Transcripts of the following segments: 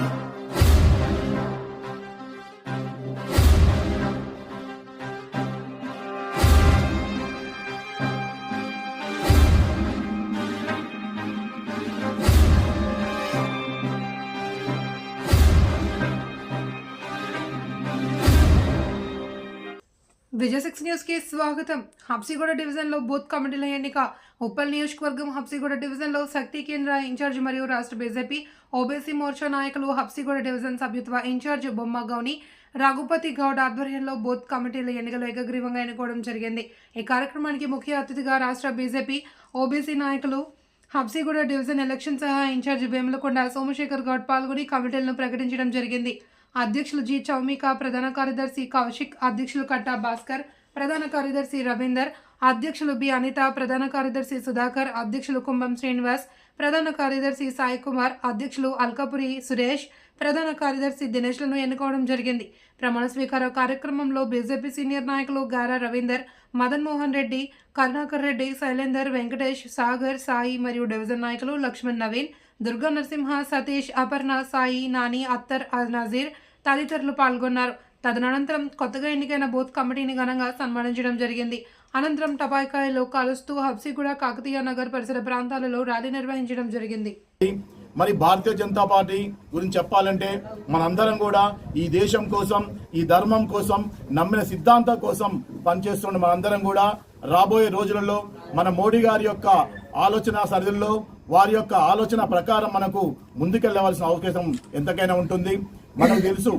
thank you Vijaya six న్యూస్కి స్వాగతం. హబ్సిగూడ డివిజన్లో బూత్ కమిటీల ఎన్నిక. ఉప్పల్ నియోజకవర్గం హబ్సిగూడ డివిజన్లో శక్తి కేంద్ర ఇన్ఛార్జ్ మరియు రాష్ట్ర బీజేపీ ఓబీసీ మోర్చా నాయకులు హబ్సిగూడ డివిజన్ సభ్యత్వ ఇన్ఛార్జ్ బొమ్మ గౌని రఘుపతి గౌడ్ ఆధ్వర్యంలో బూత్ కమిటీల ఎన్నికలు ఏకగ్రీవంగా ఎన్నుకోవడం జరిగింది. ఈ కార్యక్రమానికి ముఖ్య అతిథిగా రాష్ట్ర బీజేపీ ఓబీసీ నాయకులు హబ్సిగూడ డివిజన్ ఎలక్షన్ సహా ఇన్ఛార్జ్ వేములకొండ సోమశేఖర్ గౌడ్ పాల్గొని కమిటీలను ప్రకటించడం జరిగింది. అధ్యక్షులు జి చౌమిక ప్రధాన కార్యదర్శి కౌశిక్ అధ్యక్షులు కట్టా భాస్కర్ ప్రధాన కార్యదర్శి రవీందర్ అధ్యక్షులు బి అనిత ప్రధాన కార్యదర్శి సుధాకర్ అధ్యక్షులు కుంభం శ్రీనివాస్ ప్రధాన కార్యదర్శి సాయి కుమార్ అధ్యక్షులు అల్కపురి సురేష్ ప్రధాన కార్యదర్శి దినేష్లను ఎన్నుకోవడం జరిగింది. ప్రమాణ స్వీకార కార్యక్రమంలో బీజేపీ సీనియర్ నాయకులు గారా రవీందర్ మదన్ మోహన్ రెడ్డి కరుణాకర్ రెడ్డి శైలేందర్ వెంకటేష్ సాగర్ సాయి మరియు డివిజన్ నాయకులు లక్ష్మణ్ నవీన్ దుర్గా నరసింహ సతీష్ అపర్ణ సాయి నాని అత్తర్ నజీర్ తదితరులు పాల్గొన్నారు. తదనంతరం కొత్తగా ఎన్నికైన బూత్ కమిటీని ఘనంగా సన్మానించడం జరిగింది. అనంతరం టపాకాయలు కలుస్తూ హబ్సిగూడ కాకతీయ నగర్ పరిసర ప్రాంతాలలో ర్యాలీ నిర్వహించడం జరిగింది. మరి భారతీయ జనతా పార్టీ గురించి చెప్పాలంటే మనందరం కూడా ఈ దేశం కోసం ఈ ధర్మం కోసం నమ్మిన సిద్ధాంతం కోసం పనిచేస్తున్న మనందరం కూడా రాబోయే రోజులలో మన మోడీ గారి యొక్క ఆలోచన సరిధుల్లో వారి యొక్క ఆలోచన ప్రకారం మనకు ముందుకెళ్ళవలసిన అవకాశం ఎంతకైనా ఉంటుంది. మనకు తెలుసు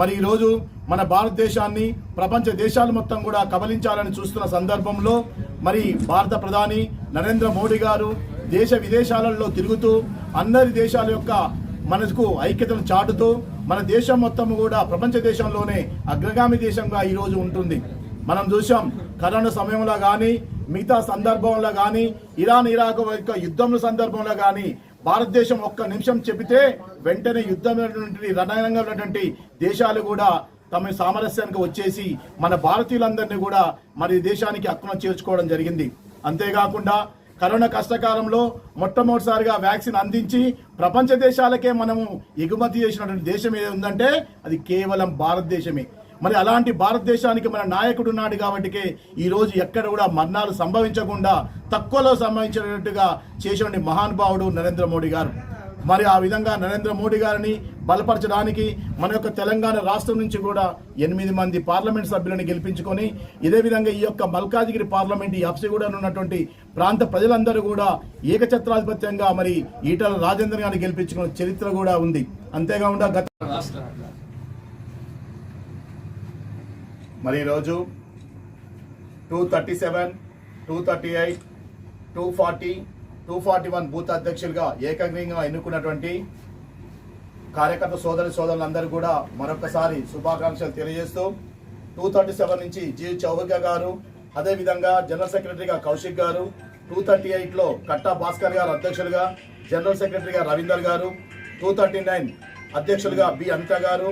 మరి ఈరోజు మన భారతదేశాన్ని ప్రపంచ దేశాలు మొత్తం కూడా కబలించాలని చూస్తున్న సందర్భంలో మరి భారత ప్రధాని నరేంద్ర మోడీ గారు దేశ విదేశాలలో తిరుగుతూ అందరి దేశాల యొక్క మనకు ఐక్యతను చాటుతూ మన దేశం మొత్తం కూడా ప్రపంచ దేశంలోనే అగ్రగామి దేశంగా ఈరోజు ఉంటుంది. మనం చూసాం కరోనా సమయంలో కానీ మిగతా సందర్భంలో కానీ ఇరాన్ ఇరాక్ యొక్క యుద్ధం సందర్భంలో కానీ భారతదేశం ఒక్క నిమిషం చెబితే వెంటనే యుద్ధం రణరంగంలో ఉన్నటువంటి దేశాలు కూడా తమ సామరస్యానికి వచ్చేసి మన భారతీయులందరినీ కూడా మరి దేశానికి హక్కున చేర్చుకోవడం జరిగింది. అంతేకాకుండా కరోనా కష్టకాలంలో మొట్టమొదటిసారిగా వ్యాక్సిన్ అందించి ప్రపంచ దేశాలకే మనము ఎగుమతి చేసినటువంటి దేశం ఏది ఉందంటే అది కేవలం భారతదేశమే. మరి అలాంటి భారతదేశానికి మన నాయకుడు ఉన్నాడు కాబట్టికే ఈ రోజు ఎక్కడ కూడా మరణాలు సంభవించకుండా తక్కువలో సంభవించినట్టుగా చేసినటువంటి మహానుభావుడు నరేంద్ర మోడీ గారు. మరి ఆ విధంగా నరేంద్ర మోడీ గారిని బలపరచడానికి మన యొక్క తెలంగాణ రాష్ట్రం నుంచి కూడా ఎనిమిది మంది పార్లమెంట్ సభ్యులను గెలిపించుకొని ఇదే విధంగా ఈ యొక్క మల్కాజిగిరి పార్లమెంట్ ఈ అప్సిగూడలో ఉన్నటువంటి ప్రాంత ప్రజలందరూ కూడా ఏకఛత్రాధిపత్యంగా మరి ఈటల రాజేంద్ర గారిని గెలిపించుకున్న చరిత్ర కూడా ఉంది. అంతేకాకుండా గత రాష్ట్ర మరి ఈరోజు two thirty seven two thirty eight two forty two forty one booth అధ్యక్షులుగా ఏకగ్రీయంగా ఎన్నుకున్నటువంటి కార్యకర్త సోదరి సోదరులందరూ కూడా మరొకసారి శుభాకాంక్షలు తెలియజేస్తూ టూ థర్టీ సెవెన్ నుంచి జి చౌహక గారు అదేవిధంగా జనరల్ సెక్రటరీగా కౌశిక్ గారు టూ థర్టీ ఎయిట్లో కట్టా భాస్కర్ గారు అధ్యక్షులుగా జనరల్ సెక్రటరీగా రవీందర్ గారు టూ థర్టీ నైన్ అధ్యక్షులుగా బి అనిత గారు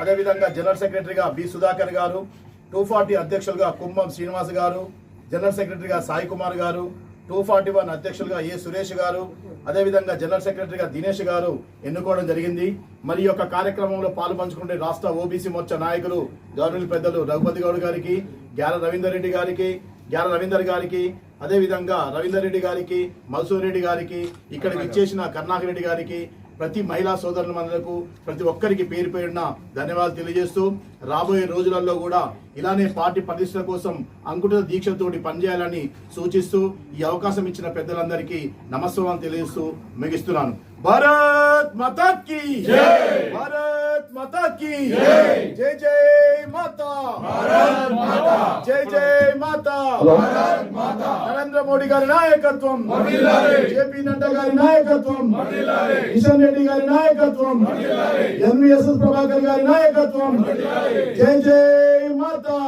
అదేవిధంగా జనరల్ సెక్రటరీగా బి సుధాకర్ గారు టూ ఫార్టీ అధ్యక్షులుగా కుంభం శ్రీనివాస్ గారు జనరల్ సెక్రటరీగా సాయి కుమార్ గారు టూ ఫార్టీ వన్ అధ్యక్షులుగా ఏ సురేష్ గారు అదేవిధంగా జనరల్ సెక్రటరీగా దినేష్ గారు ఎన్నుకోవడం జరిగింది. మరి యొక్క కార్యక్రమంలో పాల్పంచుకుంటే రాష్ట్ర ఓబీసీ మోర్చా నాయకులు గవర్నమెంట్ పెద్దలు రఘుపతి గౌడ్ గారికి గ్యాల రవీందర్ రెడ్డి గారికి గ్యాల రవీందర్ గారికి అదేవిధంగా రవీందర్ రెడ్డి గారికి మల్సూర్ రెడ్డి గారికి ఇక్కడికి ఇచ్చేసిన కరుణాకర్ రెడ్డి గారికి ప్రతి మహిళా సోదరులందరకు ప్రతి ఒక్కరికి పేరు పేరున ధన్యవాదాలు తెలియజేస్తూ రాబోయే రోజులలో కూడా ఇలానే పార్టీ ప్రతిష్ట కోసం అంకుట దీక్షతోటి పనిచేయాలని సూచిస్తూ ఈ అవకాశం ఇచ్చిన పెద్దలందరికీ నమస్కారం తెలియజేస్తూ ముగిస్తున్నాను. భారత్ మాతా కీ భారత్ మాతా కీ జై! జై మాతా! జై జై మాతా! మోడీ గారి నాయకత్వం. జేపీ నడ్డా గారి నాయకత్వం. కిషన్ రెడ్డి గారి నాయకత్వం. ఎన్విఎస్ ప్రభాకర్ గారి నాయకత్వం. జై జై మాతా.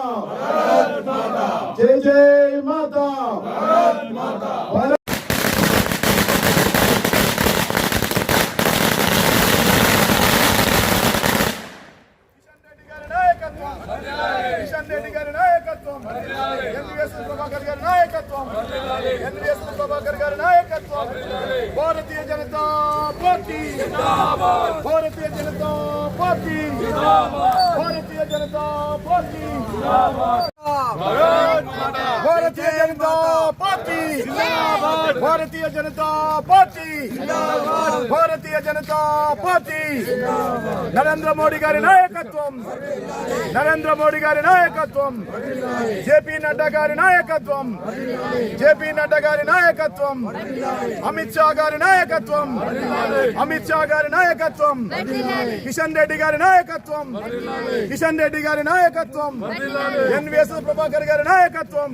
జై జై మాతా భారత్ కిషన్ రెడ్డి గారి నాయకత్వం ఎన్విఎస్ ప్రభాకర్ గారి నాయకత్వం. ఎన్విఎస్ ప్రభాకర్ గారి నాయకత్వం. Bharatiya Janata party. Bharatiya Janata party. Bharatiya Janata party. Bharatiya Janata party! Bharatiya Janata party! Bharatiya Janata party! Narendra Modi గారి నాయకత్వం! నరేంద్ర మోడీ గారి నాయకత్వం! జేపీ నడ్డా గారి నాయకత్వం! జేపీ నడ్డా గారి నాయకత్వం! అమిత్ షా గారి నాయకత్వం! అమిత్ షా గారి నాయకత్వం! కిషన్ రెడ్డి గారి నాయకత్వం! కిషన్ రెడ్డి గారి నాయకత్వం! ఎన్విఎస్ ప్రభాకర్ గారి నాయకత్వం.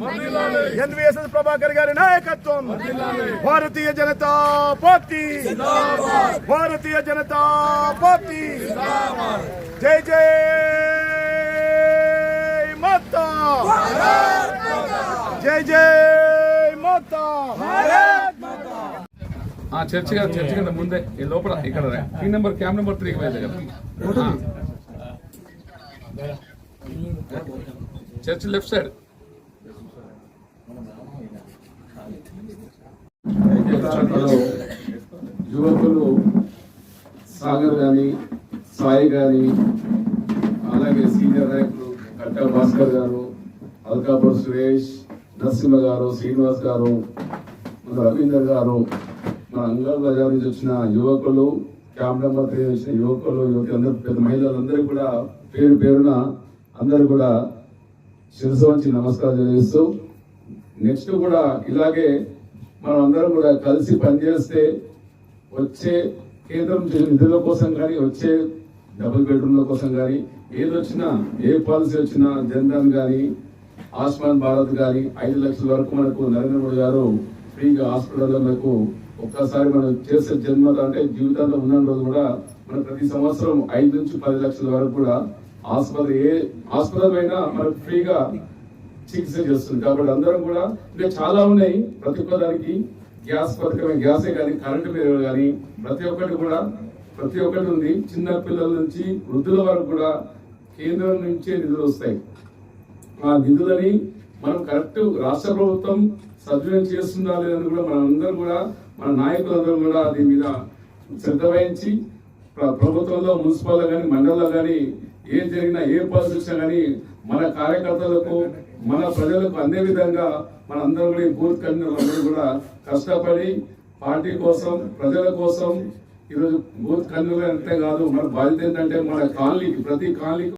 ఎన్విఎస్ ప్రభాకర్ గారి నాయకత్వం. భారతీయ జనతా పార్టీ. భారతీయ జనతా పార్టీ. జై జై మాతా. జై జై మాతా. ఆ చర్చ్ చర్చ్ కింద ముందే ఈ లోపల ఇక్కడ ఈ నెంబర్ క్యామ్ నెంబర్ త్రీకి వెళ్ళే కదా చర్చ్ లెఫ్ట్ సైడ్. యువకులు సాగర్ గాని సాయి గాని అలాగే సీనియర్ నాయకులు కట్టా భాస్కర్ గారు అల్కాపూర్ సురేష్ నరసింహ గారు శ్రీనివాస్ గారు మన రవీందర్ గారు మన అంగల్ బజార్ నుంచి వచ్చిన యువకులు క్యాంప్ నెంబర్ త్రీ వచ్చిన యువకులు యువతి అందరూ పెద్ద మహిళలందరూ కూడా పేరు పేరున అందరూ కూడా శిరసు వంచి నమస్కారం తెలియజేస్తూ నెక్స్ట్ కూడా ఇలాగే మనం అందరం కూడా కలిసి పనిచేస్తే వచ్చే కేంద్రం నిధుల కోసం కానీ వచ్చే డబుల్ బెడ్రూమ్ల కోసం కానీ ఏది వచ్చినా ఏ పాలసీ వచ్చినా జన్ధన్ కానీ ఆయుష్మాన్ భారత్ కానీ ఐదు లక్షల వరకు మనకు నరేంద్ర మోడీ గారు ఫ్రీగా హాస్పిటల్లో మనకు ఒక్కసారి మనం చేసే జన్మ అంటే జీవితాంతం ఉన్న రోజు కూడా మనం ప్రతి సంవత్సరం ఐదు నుంచి పది లక్షల వరకు కూడా ఆసుపత్రి ఏ ఆసుపత్రి అయినా మనకు ఫ్రీగా చికిత్స చేస్తుంది. కాబట్టి అందరం కూడా ఇంకా చాలా ఉన్నాయి. ప్రతి ఒక్క దానికి గ్యాస్ పథకమే గ్యాసే కానీ కరెంటు మీద కానీ ప్రతి ఒక్కటి కూడా ప్రతి ఒక్కటి ఉంది. చిన్న పిల్లల నుంచి వృద్ధుల వరకు కూడా కేంద్రం నుంచే నిధులు వస్తాయి. ఆ నిధులని మనం కరెక్ట్ రాష్ట్ర ప్రభుత్వం సద్వినియోగం చేస్తుందా లేదని కూడా మన అందరం కూడా మన నాయకులందరూ కూడా దీని మీద శ్రద్ధ వహించి ప్రభుత్వంలో మున్సిపల్లో కానీ మండలంలో కానీ ఏం జరిగినా ఏ పాలసీ వచ్చినా కానీ మన కార్యకర్తలకు మన ప్రజలకు అందే విధంగా మనందరం కూడా ఈ బూత్ కన్వీనర్లందరూ కూడా కష్టపడి పార్టీ కోసం ప్రజల కోసం ఈరోజు బూత్ కన్వీనర్ అంతే కాదు మన బాధ్యత ఏంటంటే మన కాలనీకి ప్రతి కాలనీకి